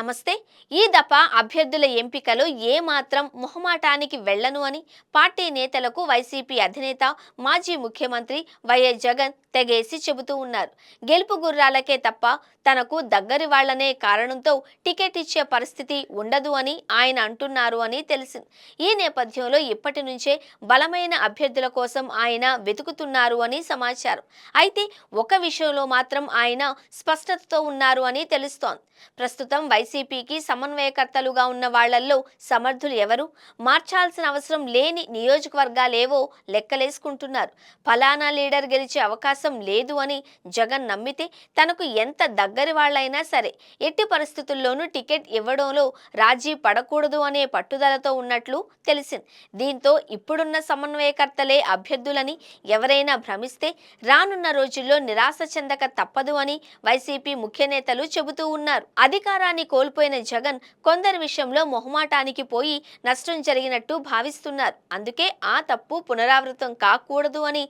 నమస్తే. ఈ దఫ అభ్యర్థుల ఎంపికలో ఏమాత్రం మొహమాటానికి వెళ్ళను అని పార్టీ నేతలకు వైసీపీ అధినేత మాజీ ముఖ్యమంత్రి వైఎస్ జగన్ తెగేసి చెబుతూ ఉన్నారు. గెలుపు గుర్రాలకే తప్ప తనకు దగ్గరి వాళ్ళనే కారణంతో టికెట్ ఇచ్చే పరిస్థితి ఉండదు అని ఆయన అంటున్నారు అని తెలిసింది. ఈ నేపథ్యంలో ఇప్పటి నుంచే బలమైన అభ్యర్థుల కోసం ఆయన వెతుకుతున్నారు అని సమాచారం. అయితే ఒక విషయంలో మాత్రం ఆయన స్పష్టతతో ఉన్నారు అని తెలుస్తోంది. ప్రస్తుతం వైసీపీకి సమన్వయకర్తలుగా ఉన్న వాళ్ళల్లో సమర్థులు ఎవరు? మార్చాల్సిన అవసరం లేని నియోజకవర్గాలేవో లెక్కలేసుకుంటున్నారు. ఫలానా లీడర్ గెలిచే అవకాశం లేదు అని జగన్ నమ్మితే తనకు ఎంత దగ్గరి వాళ్ళైనా సరే ఎట్టి పరిస్థితుల్లోనూ టికెట్ ఇవ్వడంలో రాజీ పడకూడదు అనే పట్టుదలతో ఉన్నట్లు తెలిసింది. దీంతో ఇప్పుడున్న సమన్వయకర్తలే అభ్యర్థులని ఎవరైనా భ్రమిస్తే రానున్న రోజుల్లో నిరాశ చెందక తప్పదు అని వైసీపీ ముఖ్య నేతలు చెబుతూ ఉన్నారు. అధికారాన్ని కోల్పోయిన జగన్ కొందరి విషయంలో మొహమాటానికి పోయి నష్టం జరిగినట్టు భావిస్తున్నారు. అందుకే ఆ తప్పు పునరావృతం కాకూడదు అని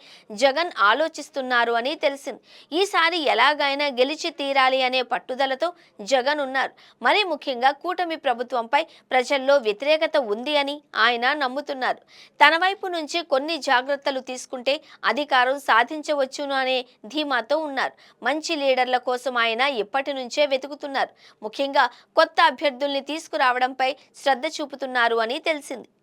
జగన్ ఆలోచిస్తున్నారు అని తెలిసింది. ఈసారి ఎలాగైనా గెలిచి తీరాలి అనే పట్టుదలతో జగన్ ఉన్నారు. మరీ ముఖ్యంగా కూటమి ప్రభుత్వంపై ప్రజల్లో వ్యతిరేకత ఉంది అని ఆయన నమ్ముతున్నారు. తన వైపు నుంచి కొన్ని జాగ్రత్తలు తీసుకుంటే అధికారం సాధించవచ్చును అనే ధీమాతో ఉన్నారు. మంచి లీడర్ల కోసం ఆయన ఇప్పటి నుంచే వెతుకుతున్నారు. ముఖ్యంగా కొత్త అభ్యర్థుల్ని తీసుకురావడంపై శ్రద్ధ చూపుతున్నారు అని తెలిసింది.